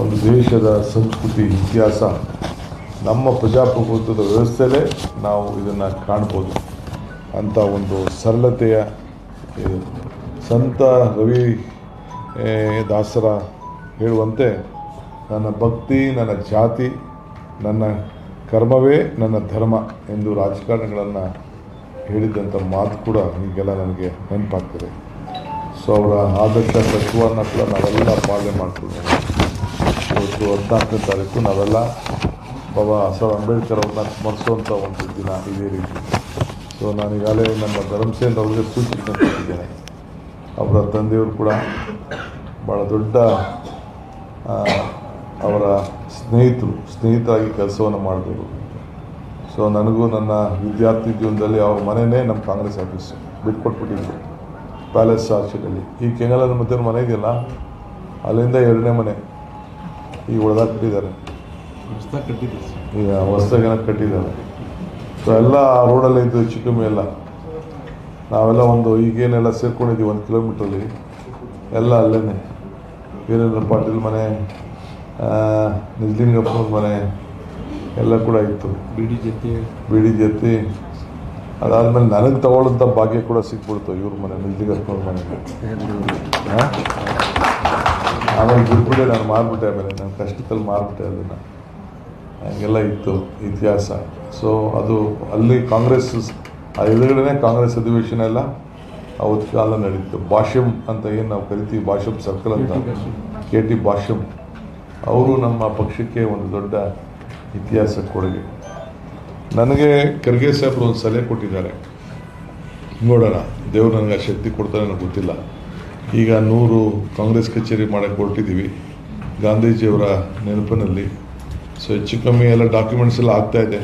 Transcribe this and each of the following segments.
ಒಂದು ದೇಶದ ಸಂಸ್ಕೃತಿ, ಇತಿಹಾಸ ನಮ್ಮ ಪ್ರಜಾಪ್ರಭುತ್ವದ ವ್ಯವಸ್ಥೆಯಲ್ಲೇ ನಾವು ಇದನ್ನು ಕಾಣ್ಬೋದು ಅಂತ ಒಂದು ಸರಳತೆಯ. ಸಂತ ರವಿ ದಾಸರ ಹೇಳುವಂತೆ, ನನ್ನ ಭಕ್ತಿ, ನನ್ನ ಜಾತಿ, ನನ್ನ ಕರ್ಮವೇ ನನ್ನ ಧರ್ಮ ಎಂದು ರಾಜಕಾರಣಿಗಳನ್ನು ಹೇಳಿದಂಥ ಮಾತು ಕೂಡ ಈಗೆಲ್ಲ ನನಗೆ ನೆನಪಾಗ್ತದೆ ಸೊ ಅವರ ಆದರ್ಶ ತತ್ವವನ್ನು ಕೂಡ ನಾವೆಲ್ಲ ಪಾಲನೆ ಮಾಡ್ತಿದ್ದೇವೆ ಇವತ್ತು ಹದಿನಾಲ್ಕನೇ ತಾರೀಕು ನಾವೆಲ್ಲ ಬಾಬಾ ಸಾಹೇಬ್ ಅಂಬೇಡ್ಕರ್ ಅವ್ರನ್ನ ಸ್ಮರಿಸುವಂಥ ಒಂದು ದಿನ ಇದೇ ರೀತಿ. ಸೊ ನಾನು ಈಗಾಗಲೇ ನಮ್ಮ ಧರ್ಮಸೇನ್ ಅವ್ರಿಗೆ ಸೂಚನೆ ಕೊಟ್ಟಿದ್ದೇನೆ. ಅವರ ತಂದೆಯವರು ಕೂಡ ಭಾಳ ದೊಡ್ಡ ಅವರ ಸ್ನೇಹಿತರು, ಸ್ನೇಹಿತರಾಗಿ ಕೆಲಸವನ್ನು ಮಾಡಿದರು ಸೊ ನನಗೂ ನನ್ನ ವಿದ್ಯಾರ್ಥಿ ಜೀವನದಲ್ಲಿ ಅವ್ರ ಮನೆಯೇ ನಮ್ಮ ಕಾಂಗ್ರೆಸ್ ಆಫೀಸು ಬಿಟ್ಕೊಟ್ಬಿಟ್ಟಿದ್ರು ಪ್ಯಾಲೇಸ್ ಆರ್ಚಲ್ಲಿ ಈ ಕೆಂಗಲದ ಮಧ್ಯದ ಮನೆ ಇದೆಯಲ್ಲ ಅಲ್ಲಿಂದ ಎರಡನೇ ಮನೆ. ಈಗ ಹೊಡೆದಾಗ ಕಟ್ಟಿದ್ದಾರೆ. ಈಗ ಹೊಸದಾಗಿ ಕಟ್ಟಿದ್ದಾರೆ. ಸೊ ಎಲ್ಲ ಆ ರೋಡಲ್ಲೇ ಇದ್ದು ಚಿಕ್ಕಮ್ಮಿ ಎಲ್ಲ ನಾವೆಲ್ಲ ಒಂದು ಈಗೇನೆಲ್ಲ ಸೇರ್ಕೊಂಡಿದ್ದೀವಿ ಒಂದು ಕಿಲೋಮೀಟ್ರಲ್ಲಿ. ಎಲ್ಲ ಅಲ್ಲೇ ವೀರೇಂದ್ರ ಪಾಟೀಲ್ ಮನೆ ನಿಜಲಿಂಗಪ್ಪನ ಮನೆ ಎಲ್ಲ ಕೂಡ ಇತ್ತು. ಬಿಡಿ ಜೊತೆ ಬಿಡಿ ಜೊತೆ ಅದಾದಮೇಲೆ ನನಗೆ ತಗೊಳ್ಳೋಂಥ ಭಾಗ್ಯ ಕೂಡ ಸಿಕ್ಬಿಡ್ತು ಇವ್ರ ಮನೆ ನಿಜಲಿಂಗಪ್ಪನ ಮನೆ. ಹಾಂ ಆಮೇಲೆ ಬಿಟ್ಬಿಟ್ಟೆ ನಾನು ಮಾರ್ಬಿಟ್ಟೆ ಆಮೇಲೆ ನಾನು ಕಷ್ಟದಲ್ಲಿ ಮಾರ್ಬಿಟ್ಟೆ ಅದನ್ನು. ಹಂಗೆಲ್ಲ ಇತ್ತು ಇತಿಹಾಸ. ಸೊ ಅದು ಅಲ್ಲಿ ಕಾಂಗ್ರೆಸ್ ಆ ಎದುರುಗಡೆ ಕಾಂಗ್ರೆಸ್ ಅಧಿವೇಶನ ಎಲ್ಲ ಅವತ್ತು ಕಾಲ ನಡೀತು. ಭಾಷ್ಯಂ ಅಂತ ಏನು ನಾವು ಕರಿತೀವಿ ಭಾಷ್ಯಂ ಸರ್ಕಲ್ ಅಂತ. K T Bhashyam. ಅವರು ನಮ್ಮ ಪಕ್ಷಕ್ಕೆ ಒಂದು ದೊಡ್ಡ ಇತಿಹಾಸ ಕೊಡುಗೆ. ನನಗೆ ಖರ್ಗೆ ಸಾಹೇಬರು ಒಂದು ಸಲಹೆ ಕೊಟ್ಟಿದ್ದಾರೆ. ನೋಡೋಣ ದೇವ್ರು ನನಗೆ ಆ ಶಕ್ತಿ ಕೊಡ್ತಾರೆ ನನಗೆ ಗೊತ್ತಿಲ್ಲ. ಈಗ ನೂರು ಕಾಂಗ್ರೆಸ್ ಕಚೇರಿ ಮಾಡೋಕ್ಕೆ ಹೊರಟಿದ್ದೀವಿ ಗಾಂಧೀಜಿಯವರ ನೆನಪಿನಲ್ಲಿ. ಸೊ ಹೆಚ್ಚು ಕಮ್ಮಿ ಎಲ್ಲ ಡಾಕ್ಯುಮೆಂಟ್ಸ್ ಎಲ್ಲ ಆಗ್ತಾ ಇದೆ.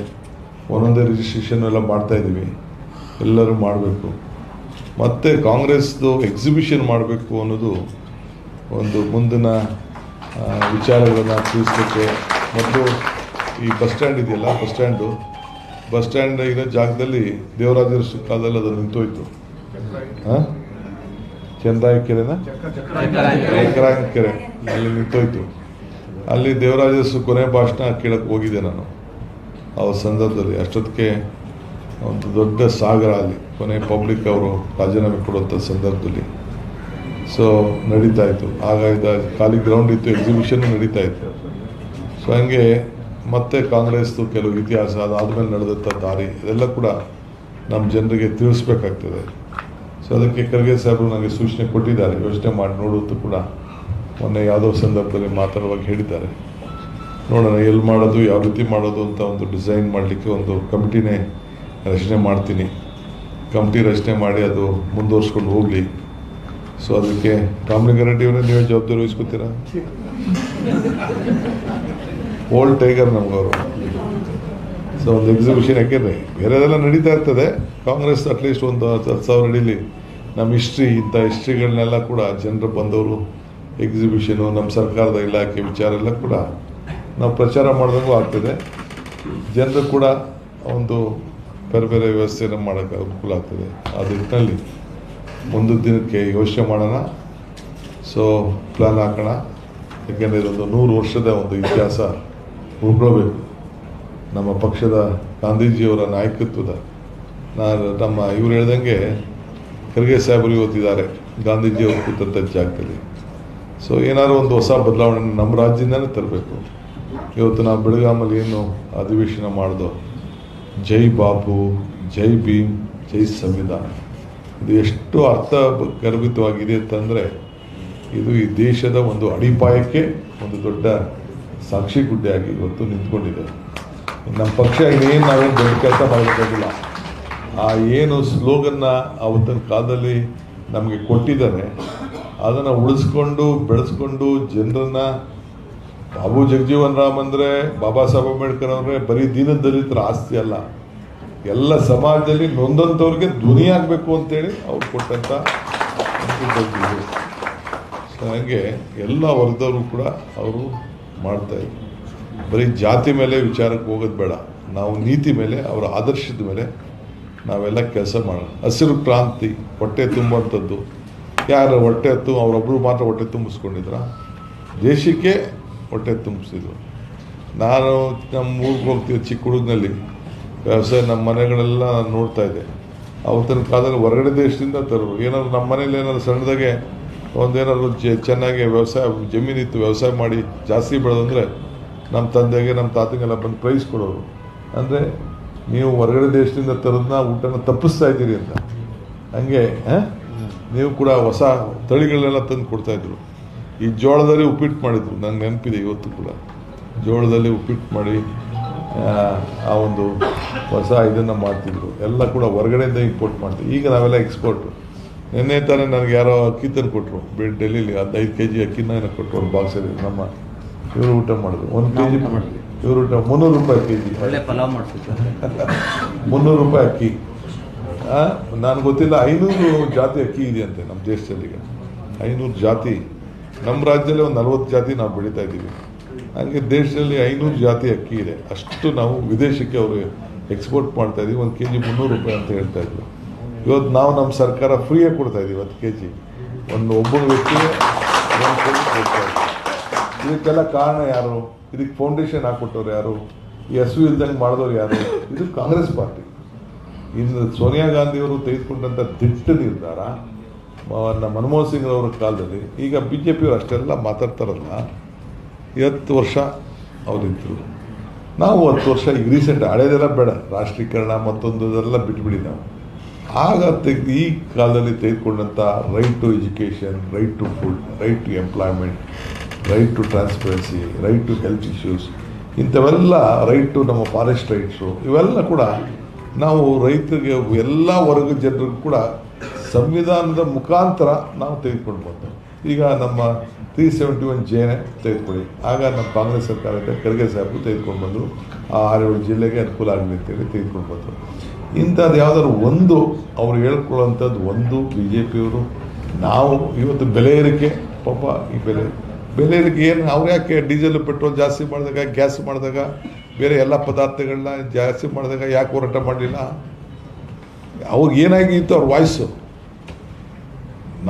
ಒಂದೊಂದೇ ರಿಜಿಸ್ಟ್ರೇಷನ್ ಎಲ್ಲ ಮಾಡ್ತಾ ಇದ್ದೀವಿ ಎಲ್ಲರೂ ಮಾಡಬೇಕು. ಮತ್ತು ಕಾಂಗ್ರೆಸ್ದು ಎಕ್ಸಿಬಿಷನ್ ಮಾಡಬೇಕು ಅನ್ನೋದು ಒಂದು ಮುಂದಿನ ವಿಚಾರಗಳನ್ನು ತಿಳಿಸ್ಲಿಕ್ಕೆ. ಮತ್ತು ಈ ಬಸ್ ಸ್ಟ್ಯಾಂಡ್ ಇದೆಯಲ್ಲ ಬಸ್ ಸ್ಟ್ಯಾಂಡು ಬಸ್ ಸ್ಟ್ಯಾಂಡ್ ಇರೋ ಜಾಗದಲ್ಲಿ ದೇವರಾಜರ ಕಾಲದಲ್ಲಿ ಅದು ನಿಂತೋಯ್ತು. ಹಾಂ? ಚಂದ್ರಾಯ ಕೆರೆನ ಚಕ್ರಾಯ ಕೆರೆ ಅಲ್ಲಿ ನಿಂತೋಯ್ತು. ಅಲ್ಲಿ ದೇವರಾಜ ಕೊನೆ ಭಾಷಣ ಕೇಳಕ್ಕೆ ಹೋಗಿದ್ದೆ ನಾನು. ಆ ಸಂದರ್ಭದಲ್ಲಿ ಅಷ್ಟೊತ್ತಿಗೆ ಒಂದು ದೊಡ್ಡ ಸಾಗರ ಅಲ್ಲಿ ಕೊನೆ ಪಬ್ಲಿಕ್ ಅವರು ರಾಜೀನಾಮೆ ಕೊಡುವಂಥ ಸಂದರ್ಭದಲ್ಲಿ. ಸೊ ನಡೀತಾ ಇತ್ತು. ಆಗ ಇದ ಖಾಲಿ ಗ್ರೌಂಡ್ ಇತ್ತು ಎಕ್ಸಿಬಿಷನ್ ನಡೀತಾ ಇತ್ತು. ಸೊ ಹಂಗೆ ಮತ್ತೆ ಕಾಂಗ್ರೆಸ್ದು ಕೆಲವು ಇತಿಹಾಸ ಅದಾದಮೇಲೆ ನಡೆದಂಥ ದಾರಿ, ಇದೆಲ್ಲ ಕೂಡ ನಮ್ಮ ಜನರಿಗೆ ತಿಳಿಸ್ಬೇಕಾಗ್ತದೆ. ಸೊ ಅದಕ್ಕೆ ಖರ್ಗೆ ಸಾಹೇಬರು ನನಗೆ ಸೂಚನೆ ಕೊಟ್ಟಿದ್ದಾರೆ. ಯೋಚನೆ ಮಾಡಿ ನೋಡುವುದು ಕೂಡ ಮೊನ್ನೆ ಯಾವುದೋ ಸಂದರ್ಭದಲ್ಲಿ ಮಾತಾಡುವಾಗ ಹೇಳಿದ್ದಾರೆ. ನೋಡೋಣ ಎಲ್ಲಿ ಮಾಡೋದು ಯಾವ ರೀತಿ ಮಾಡೋದು ಅಂತ ಒಂದು ಡಿಸೈನ್ ಮಾಡಲಿಕ್ಕೆ ಒಂದು ಕಮಿಟಿನೇ ರಚನೆ ಮಾಡ್ತೀನಿ. ಕಮಿಟಿ ರಚನೆ ಮಾಡಿ ಅದು ಮುಂದುವರ್ಸ್ಕೊಂಡು ಹೋಗಲಿ. ಸೊ ಅದಕ್ಕೆ ರಾಮಲಿಂಗಾರೆಡ್ಡಿ ಅವರೇ ನೀವೇ ಜವಾಬ್ದಾರಿ ವಹಿಸ್ಕೊತೀರಾ? ಓಲ್ಡ್ ಟೈಗರ್ ನಮಗವರು. ಸೊ ಒಂದು ಎಕ್ಸಿಬಿಷನ್ ಯಾಕೆಂದರೆ ಬೇರೆದೆಲ್ಲ ನಡೀತಾ ಇರ್ತದೆ. ಕಾಂಗ್ರೆಸ್ ಅಟ್ಲೀಸ್ಟ್ ಒಂದು ಹತ್ತು ಸಾವಿರ ನಡೀಲಿ. ನಮ್ಮ ಹಿಸ್ಟ್ರಿ ಇಂಥ ಹಿಸ್ಟ್ರಿಗಳನ್ನೆಲ್ಲ ಕೂಡ ಜನರು ಬಂದವರು ಎಕ್ಸಿಬಿಷನು ನಮ್ಮ ಸರ್ಕಾರದ ಇಲಾಖೆ ವಿಚಾರ ಎಲ್ಲ ಕೂಡ ನಾವು ಪ್ರಚಾರ ಮಾಡಿದಂಗೂ ಆಗ್ತದೆ. ಜನರು ಕೂಡ ಒಂದು ಬೇರೆ ಬೇರೆ ವ್ಯವಸ್ಥೆಯನ್ನು ಮಾಡೋಕ್ಕೆ ಅನುಕೂಲ ಆಗ್ತದೆ. ಆ ನಿಟ್ಟಿನಲ್ಲಿ ಮುಂದಿನ ದಿನಕ್ಕೆ ಯೋಚನೆ ಮಾಡೋಣ. ಸೊ ಪ್ಲಾನ್ ಹಾಕೋಣ. ಯಾಕೆಂದರೆ ಇದೊಂದು ನೂರು ವರ್ಷದ ಒಂದು ಇತಿಹಾಸ ಉಳ್ಕೊಳ್ಬೇಕು ನಮ್ಮ ಪಕ್ಷದ ಗಾಂಧೀಜಿಯವರ ನಾಯಕತ್ವದ ನಾನು ನಮ್ಮ ಇವ್ರು ಹೇಳ್ದಂಗೆ ಖರ್ಗೆ ಸಾಹೇಬರು ಇವತ್ತಿದ್ದಾರೆ. ಗಾಂಧೀಜಿಯವರು ಕೂತಂಥ ಜಾಗದಲ್ಲಿ. ಸೊ ಏನಾದರೂ ಒಂದು ಹೊಸ ಬದಲಾವಣೆ ನಮ್ಮ ರಾಜ್ಯದಿಂದನೇ ತರಬೇಕು. ಇವತ್ತು ನಾವು ಬೆಳಗಾಮಲ್ಲಿ ಏನು ಅಧಿವೇಶನ ಮಾಡಿದೋ, ಜೈ ಬಾಪು, ಜೈ ಭೀಮ್, ಜೈ ಸಂವಿಧಾನ. ಇದು ಎಷ್ಟು ಅರ್ಥ ಗರ್ಭಿತವಾಗಿದೆ ಅಂತಂದರೆ, ಇದು ಈ ದೇಶದ ಒಂದು ಅಡಿಪಾಯಕ್ಕೆ ಒಂದು ದೊಡ್ಡ ಸಾಕ್ಷಿ ಗುಡ್ಡೆಯಾಗಿ ಇವತ್ತು ನಿಂತ್ಕೊಂಡಿದೆ. ನಮ್ಮ ಪಕ್ಷ ಇನ್ನೇನು ನಾವೇನು ದೊಡ್ಡ ಕೆಲಸ ಮಾಡಬೇಕಾಗಿಲ್ಲ ಆ ಏನು ಸ್ಲೋಗನ್ನ ಅವತ್ತಿನ ಕಾಲದಲ್ಲಿ ನಮಗೆ ಕೊಟ್ಟಿದ್ದಾರೆ, ಅದನ್ನು ಉಳಿಸ್ಕೊಂಡು ಬೆಳೆಸ್ಕೊಂಡು ಜನರನ್ನ ಬಾಬು ಜಗಜೀವನ್ ರಾಮ್ ಅಂದರೆ, ಬಾಬಾ ಸಾಹೇಬ್ ಅಂಬೇಡ್ಕರ್ ಅವರೇ, ಬರೀ ದೀನದಲಿತರ ಆಸ್ತಿ ಅಲ್ಲ. ಎಲ್ಲ ಸಮಾಜದಲ್ಲಿ ನೊಂದಂಥವ್ರಿಗೆ ಧ್ವನಿ ಆಗಬೇಕು ಅಂತೇಳಿ ಅವ್ರು ಕೊಟ್ಟಂಥ ಹಾಗೆ ಎಲ್ಲ ವರ್ಗದವರು ಕೂಡ ಅವರು ಮಾಡ್ತಾ ಇದ್ರು. ಬರೀ ಜಾತಿ ಮೇಲೆ ವಿಚಾರಕ್ಕೆ ಹೋಗೋದು ಬೇಡ. ನಾವು ನೀತಿ ಮೇಲೆ, ಅವರ ಆದರ್ಶದ ಮೇಲೆ ನಾವೆಲ್ಲ ಕೆಲಸ ಮಾಡೋಣ. ಹಸಿರು ಕ್ರಾಂತಿ, ಹೊಟ್ಟೆ ತುಂಬುವಂಥದ್ದು. ಯಾರು ಹೊಟ್ಟೆ ತು ಅವರೊಬ್ಬರು ಮಾತ್ರ ಹೊಟ್ಟೆ ತುಂಬಿಸ್ಕೊಂಡಿದ್ರ? ದೇಶಕ್ಕೆ ಹೊಟ್ಟೆ ತುಂಬಿಸಿದ್ರು ನಾನು ನಮ್ಮ ಊರಿಗೆ ಹೋಗ್ತೀವಿ ಚಿಕ್ಕ ಹುಡುಗನಲ್ಲಿ ವ್ಯವಸಾಯ ನಮ್ಮ ಮನೆಗಳೆಲ್ಲ ನೋಡ್ತಾ ಇದ್ದೆ. ಅವತ್ತಿನ ಕಾಲದಲ್ಲಿ ಹೊರಗಡೆ ದೇಶದಿಂದ ತರೋರು. ಏನಾದ್ರು ನಮ್ಮ ಮನೇಲಿ ಏನಾದ್ರು ಸಣ್ಣದಾಗೆ ಒಂದೇನಾದ್ರು ಚೆನ್ನಾಗಿ ವ್ಯವಸಾಯ, ಜಮೀನಿತ್ತು, ವ್ಯವಸಾಯ ಮಾಡಿ ಜಾಸ್ತಿ ಬೆಳೆದಂದ್ರೆ ನಮ್ಮ ತಂದೆಗೆ ನಮ್ಮ ತಾತಂಗೆಲ್ಲ ಬಂದು ಪ್ರೈಸ್ ಕೊಡೋರು. ಅಂದರೆ ನೀವು ಹೊರಗಡೆ ದೇಶದಿಂದ ತರೋದನ್ನ ಊಟನ ತಪ್ಪಿಸ್ತಾ ಇದ್ದೀರಿ ಅಂತ. ಹಂಗೆ ನೀವು ಕೂಡ ಹೊಸ ತಳಿಗಳನ್ನೆಲ್ಲ ತಂದು ಕೊಡ್ತಾಯಿದ್ರು ಈ ಜೋಳದಲ್ಲಿ ಉಪ್ಪಿಟ್ಟು ಮಾಡಿದ್ರು. ನಂಗೆ ನೆನಪಿದೆ ಇವತ್ತು ಕೂಡ. ಜೋಳದಲ್ಲಿ ಉಪ್ಪಿಟ್ಟು ಮಾಡಿ ಆ, ಒಂದು ಹೊಸ ಇದನ್ನು ಮಾಡ್ತಿದ್ರು. ಎಲ್ಲ ಕೂಡ ಹೊರಗಡೆಯಿಂದ ಇಂಪೋರ್ಟ್ ಮಾಡ್ತೀವಿ ಈಗ ನಾವೆಲ್ಲ ಎಕ್ಸ್ಪೋರ್ಟು ನಿನ್ನೆ ತಾನೇ ನನಗೆ ಯಾರೋ ಅಕ್ಕಿ ತಂದು ಕೊಟ್ಟರು ಡೆಲ್ಲಿಲಿ ಹದಿನೈದು ಕೆ ಜಿ ಅಕ್ಕಿನ ಏನೋ ಕೊಟ್ಟರು ಬಾಕ್ಸಲ್ಲಿ ನಮ್ಮ ಇವರು ಊಟ ಮಾಡಿದ್ರು ಒಂದು ಕೆ ಜಿ ಇವರು ಊಟ ಮುನ್ನೂರು ರೂಪಾಯಿ ಕೆ ಜಿ ಒಳ್ಳೆ ಪಲಾವ್ ಮಾಡ್ತಿದ್ರು. ಮುನ್ನೂರು ರೂಪಾಯಿ ಅಕ್ಕಿ. ನಾನು ಗೊತ್ತಿಲ್ಲ ಐನೂರು ಜಾತಿ ಅಕ್ಕಿ ಇದೆಯಂತೆ ನಮ್ಮ ದೇಶದಲ್ಲಿ ಈಗ ಐನೂರು ಜಾತಿ. ನಮ್ಮ ರಾಜ್ಯದಲ್ಲಿ ಒಂದು ನಲ್ವತ್ತು ಜಾತಿ ನಾವು ಬೆಳೀತಾ ಇದ್ದೀವಿ. ಹಾಗೆ ದೇಶದಲ್ಲಿ ಐನೂರು ಜಾತಿ ಅಕ್ಕಿ ಇದೆ. ಅಷ್ಟು ನಾವು ವಿದೇಶಕ್ಕೆ ಅವರು ಎಕ್ಸ್ಪೋರ್ಟ್ ಮಾಡ್ತಾ ಇದೀವಿ ಒಂದು ಕೆ ಜಿ ಮುನ್ನೂರು ರೂಪಾಯಿ ಅಂತ ಹೇಳ್ತಾ ಇದ್ರು. ಇವತ್ತು ನಾವು ನಮ್ಮ ಸರ್ಕಾರ ಫ್ರೀಯಾಗಿ ಕೊಡ್ತಾ ಇದ್ದೀವಿ ಹತ್ತು ಕೆ ಜಿ ಒಂದು ಒಬ್ಬ ವ್ಯಕ್ತಿಗೆ ಒಂದು ಕೊಡ್ತಾ ಇದ್ದೀವಿ ಇದಕ್ಕೆಲ್ಲ ಕಾರಣ ಯಾರು? ಇದಕ್ಕೆ ಫೌಂಡೇಶನ್ ಹಾಕ್ಬಿಟ್ಟವ್ರು ಯಾರು? ಈ ವಿ ಇಲ್ದಂಗೆ ಮಾಡಿದವ್ರು ಯಾರು? ಇದು ಕಾಂಗ್ರೆಸ್ ಪಾರ್ಟಿ. ಇನ್ನು ಸೋನಿಯಾ ಗಾಂಧಿಯವರು ತೆಗೆದುಕೊಂಡಂಥ ದಿಟ್ಟ ನಿರ್ಧಾರ ನಮ್ಮ ಮನಮೋಹನ್ ಸಿಂಗ್ ಅವರ ಕಾಲದಲ್ಲಿ, ಈಗ ಬಿ ಜೆ ಪಿಯವರು ಅಷ್ಟೆಲ್ಲ ಮಾತಾಡ್ತಾರಲ್ಲ ಇವತ್ತು ವರ್ಷ ಅವರಿದ್ದರು ನಾವು ಹತ್ತು ವರ್ಷ ಈಗ ರೀಸೆಂಟ್ ಹಳೇದೆಲ್ಲ ಬೇಡ, ರಾಷ್ಟ್ರೀಕರಣ ಮತ್ತೊಂದು ಅದೆಲ್ಲ ಬಿಟ್ಬಿಡಿ ನಾವು. ಆಗ ತೆಗ್ದು, ಈ ಕಾಲದಲ್ಲಿ ತೆಗೆದುಕೊಂಡಂಥ right to education right to food right to employment right to transparency right to health issues ಇಂಥವೆಲ್ಲ ರೈಟ್ ಟು ನಮ್ಮ ಫಾರೆಸ್ಟ್ ರೈಟ್ಸು ಇವೆಲ್ಲ ಕೂಡ ನಾವು ರೈತರಿಗೆ, ಎಲ್ಲ ವರ್ಗದ ಜನರಿಗೂ ಕೂಡ ಸಂವಿಧಾನದ ಮುಖಾಂತರ ನಾವು ತೆಗೆದುಕೊಂಡು ಈಗ ನಮ್ಮ ತ್ರೀ ಸೆವೆಂಟಿ ಒನ್ ಜೇನೆ ತೆಗೆದುಕೊಳ್ಳಿ. ಆಗ ನಮ್ಮ ಕಾಂಗ್ರೆಸ್ ಸರ್ಕಾರ ಖರ್ಗೆ ಸಾಹೇಬರು ತೆಗೆದುಕೊಂಡು ಬಂದರು. ಆ ಆರೇಳು ಜಿಲ್ಲೆಗೆ ಅನುಕೂಲ ಆಗಲಿ ಅಂತೇಳಿ ತೆಗೆದುಕೊಂಡು ಬಂದರು. ಇಂಥದ್ದು ಯಾವುದಾದ್ರು ಒಂದು, ಅವ್ರು ಹೇಳ್ಕೊಳ್ಳೋಂಥದ್ದು ಒಂದು ಬಿ ಜೆ ಪಿಯವರು ನಾವು ಇವತ್ತು ಬೆಲೆ ಏರಿಕೆ, ಪಾಪ ಈ ಬೆಲೆ ಬೆಲೆ ಏರಿಕೆ ಏನು ಅವ್ರು ಯಾಕೆ ಡೀಸೆಲ್, ಪೆಟ್ರೋಲ್ ಜಾಸ್ತಿ ಮಾಡಿದಾಗ, ಗ್ಯಾಸ್ ಮಾಡಿದಾಗ, ಬೇರೆ ಎಲ್ಲ ಪದಾರ್ಥಗಳನ್ನ ಜಾಸ್ತಿ ಮಾಡಿದಾಗ ಯಾಕೆ ಹೋರಾಟ ಮಾಡಲಿಲ್ಲ? ಅವ್ರಿಗೆ ಏನಾಗಿತ್ತು ಅವ್ರ ವಾಯ್ಸು?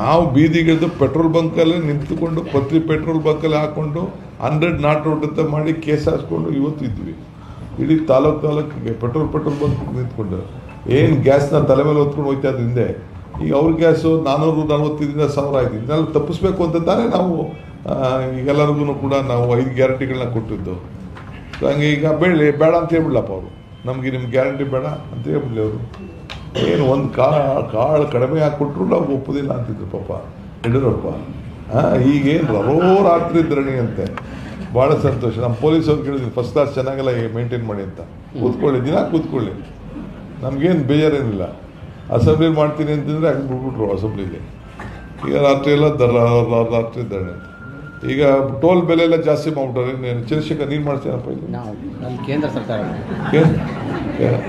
ನಾವು ಬೀದಿಗಿಳಿದು ಪೆಟ್ರೋಲ್ ಬಂಕಲ್ಲಿ ನಿಂತುಕೊಂಡು, ಪತ್ರಿ ಪೆಟ್ರೋಲ್ ಬಂಕಲ್ಲಿ ಹಾಕ್ಕೊಂಡು ಹಂಡ್ರೆಡ್ ನಾಟ್ ರೋಡ್ ಅಂತ ಮಾಡಿ ಕೇಸ್ ಹಾಕ್ಕೊಂಡು ಇವತ್ತಿದ್ವಿ ಇಡೀ ತಾಲೂಕು ತಾಲೂಕಿಗೆ ಪೆಟ್ರೋಲ್ ಪೆಟ್ರೋಲ್ ಬಂಕ್ ನಿಂತ್ಕೊಂಡು. ಏನು ಗ್ಯಾಸ್ನ ತಲೆ ಮೇಲೆ ಹೊತ್ಕೊಂಡು ಹೋಗ್ತಾ ಹಿಂದೆ ಈಗ ಅವ್ರ ಗ್ಯಾಸು ನಾನ್ನೂರು ನಲ್ವತ್ತೈದರಿಂದ ಸಾವಿರ ಆಯ್ತು. ಇದನ್ನೆಲ್ಲ ತಪ್ಪಿಸ್ಬೇಕು ಅಂತ ತಾನೇ ನಾವು ಆ, ಈಗೆಲ್ಲರಿಗೂ ಕೂಡ ನಾವು ಐದು ಗ್ಯಾರಂಟಿಗಳನ್ನ ಕೊಟ್ಟಿದ್ದು. ಹಂಗೆ ಈಗ ಬೇಡ ಬೇಡ ಅಂತ ಹೇಳ್ಬಿಡ್ಲಪ್ಪ ಅವರು. ನಮಗೆ ನಿಮ್ಮ ಗ್ಯಾರಂಟಿ ಬೇಡ ಅಂತ ಹೇಳ್ಬಿಡ್ಲಿ ಅವರು. ಏನು ಒಂದು ಕಾ ಕಾಳು ಕಡಿಮೆ ಹಾಕ್ಕೊಟ್ರು ನಾವು ಒಪ್ಪುದಿಲ್ಲ ಅಂತಿದ್ರು ಪಾಪ. ಯಡಿಯೂರಪ್ಪ ಹಾಂ ಈಗೇನು ರವೋ ರಾತ್ರಿ ಧರಣಿ ಅಂತೆ. ಭಾಳ ಸಂತೋಷ. ನಮ್ಮ ಪೊಲೀಸ್ ಅವ್ರು ಕೇಳಿದ್ವಿ ಫಸ್ಟ್ ಕ್ಲಾಸ್ ಚೆನ್ನಾಗೆಲ್ಲ ಮೇಂಟೈನ್ ಮಾಡಿ ಅಂತ. ಕೂತ್ಕೊಳ್ಳಿ ದಿನ ಕೂತ್ಕೊಳ್ಳಿ. ನಮಗೇನು ಬೇಜಾರೇನಿಲ್ಲ. ಅಸೆಂಬ್ಲಿ ಮಾಡ್ತೀನಿ ಅಂತಂದರೆ ಹಂಗೆ ಬಿಟ್ಬಿಟ್ರು ಅಸೆಂಬ್ಲಿಗೆ ಈಗ ರಾತ್ರಿ ಎಲ್ಲ ರಾತ್ರಿ ಧರಣಿ ಅಂತ. ಈಗ ಟೋಲ್ ಬೆಲೆ ಎಲ್ಲ ಜಾಸ್ತಿ ಮಾಡ್ಬಿಟ್ಟಾರೆ ನೀನು ಚಂದ್ರಶೇಖರ್ ನೀನು ಮಾಡ್ತೀನಪ್ಪ ಇಲ್ಲಿ? ನಮ್ಮ ಕೇಂದ್ರ ಸರ್ಕಾರ?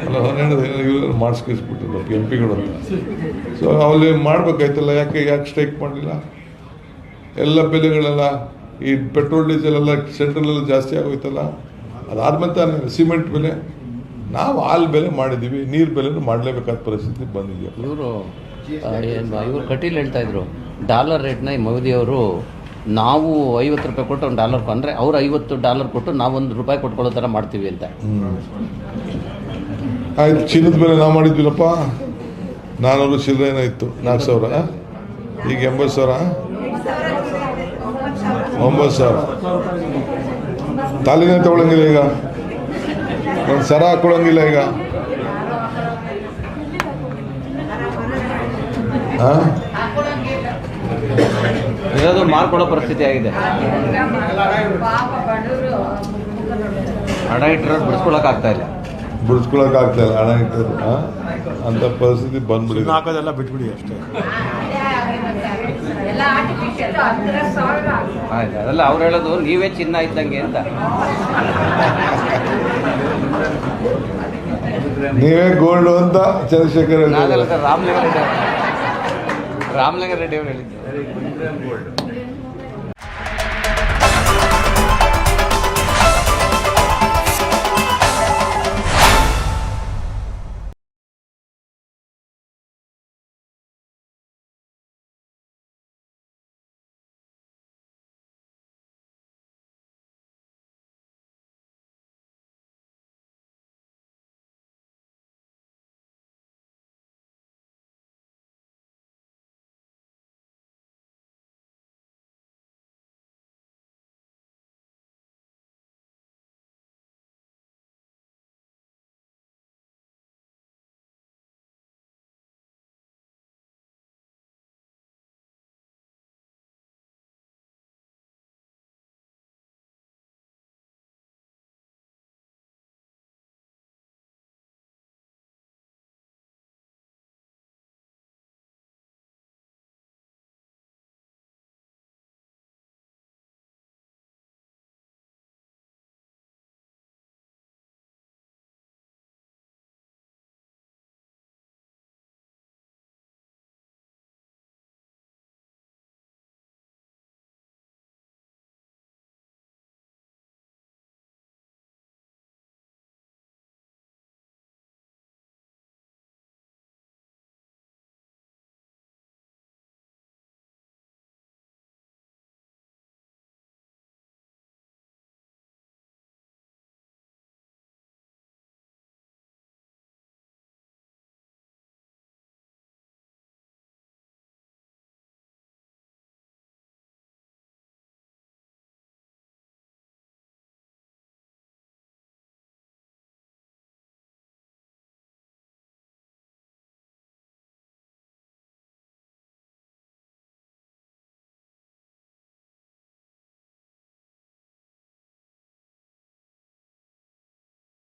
ಅಲ್ಲ ಹನ್ನೆರಡು ಮಾಡಿಸ್ಕಿಸ್ಬಿಟ್ಟು ಮಾಡಿಸ್ಕಿಸ್ಬಿಟ್ಟಿಲ್ಲ ಎಂ ಪಿಗಳು ಸೊ ಅಲ್ಲಿ ಮಾಡ್ಬೇಕಾಯ್ತಲ್ಲ ಯಾಕೆ ಯಾಕೆ ಸ್ಟ್ರೈಕ್ ಮಾಡಲಿಲ್ಲ? ಎಲ್ಲ ಬೆಲೆಗಳೆಲ್ಲ ಈ ಪೆಟ್ರೋಲ್ ಡೀಸೆಲ್ ಎಲ್ಲ ಸೆಂಟ್ರಲೆಲ್ಲ ಜಾಸ್ತಿ ಆಗೋಯ್ತಲ್ಲ? ಅದಾದ್ಮೇಲೆ ತಾನೇ ಸಿಮೆಂಟ್ ಬೆಲೆ. ನಾವು ಆಲ್ ಬೆಲೆ ಮಾಡಿದ್ದೀವಿ ನೀರು ಬೆಲೆನೂ ಮಾಡಲೇಬೇಕಾದ ಪರಿಸ್ಥಿತಿ ಬಂದಿದೆ. ಇವರು ಇವರು ಕಟೀಲ್ ಹೇಳ್ತಾ ಇದ್ರು ಡಾಲರ್ ರೇಟ್ನ ಮೋದಿಯವರು ನಾವು ಐವತ್ತು ರೂಪಾಯಿ ಕೊಟ್ಟು ಒಂದು ಡಾಲರ್ ಅಂದರೆ ಅವ್ರು ಐವತ್ತು ಡಾಲರ್ ಕೊಟ್ಟು ನಾವು ಒಂದು ರೂಪಾಯಿ ಕೊಟ್ಕೊಳ್ಳೋ ಥರ ಮಾಡ್ತೀವಿ ಅಂತ. ಆಯ್ತು, ಚಿನ್ನದ ಮೇಲೆ ನಾವು ಮಾಡಿದ್ವಿಲ್ಲಪ್ಪ. ನಾನೂರು ಚಿಲ್ಲರೆ ಏನಾಯಿತು? ನಾಲ್ಕು ಸಾವಿರ ಈಗ ಎಂಬತ್ತು ಸಾವಿರ ಒಂಬತ್ತು ಸಾವಿರ. ತಾಲಿನೇ ತಗೊಳಂಗಿಲ್ಲ ಈಗ. ಒಂದು ಸರ ಹಾಕೊಳ್ಳಂಗಿಲ್ಲ ಈಗ. ಆ? ಇರೋದು ಮಾರ್ಕೊಳ್ಳೋ ಪರಿಸ್ಥಿತಿ ಆಗಿದೆ ಹಣ ಇಟ್ಟಿರೋದು ಬಿಡಿಸ್ಕೊಳಕ್ ಆಗ್ತಾ ಇಲ್ಲ ಬಿಡಿಸ್ಕೊಳಕ್ ಆಗ್ತಾ ಇಲ್ಲ ಹಣ ಇಟ್ಟರು ಆ? ಅಂತ ಪರಿಸ್ಥಿತಿ ಬಂದ್ಬಿಡಿ ಹಾಕೋದೆಲ್ಲ ಬಿಟ್ಬಿಡಿ ಅಷ್ಟೇ. ಆಯ್ತು ಅದೆಲ್ಲ ಅವ್ರು ಹೇಳೋದು ನೀವೇ ಚಿನ್ನ ಇದ್ದಂಗೆ ಅಂತ ನೀವೇ ಗೋಲ್ಡ್ ಅಂತ ಚಂದ್ರಶೇಖರ್. ನಾವೆಲ್ಲ ಅವರು ರಾಮಲಿಂಗ ರೆಡ್ಡಿ ಅವರು ಹೇಳಿದ್ದು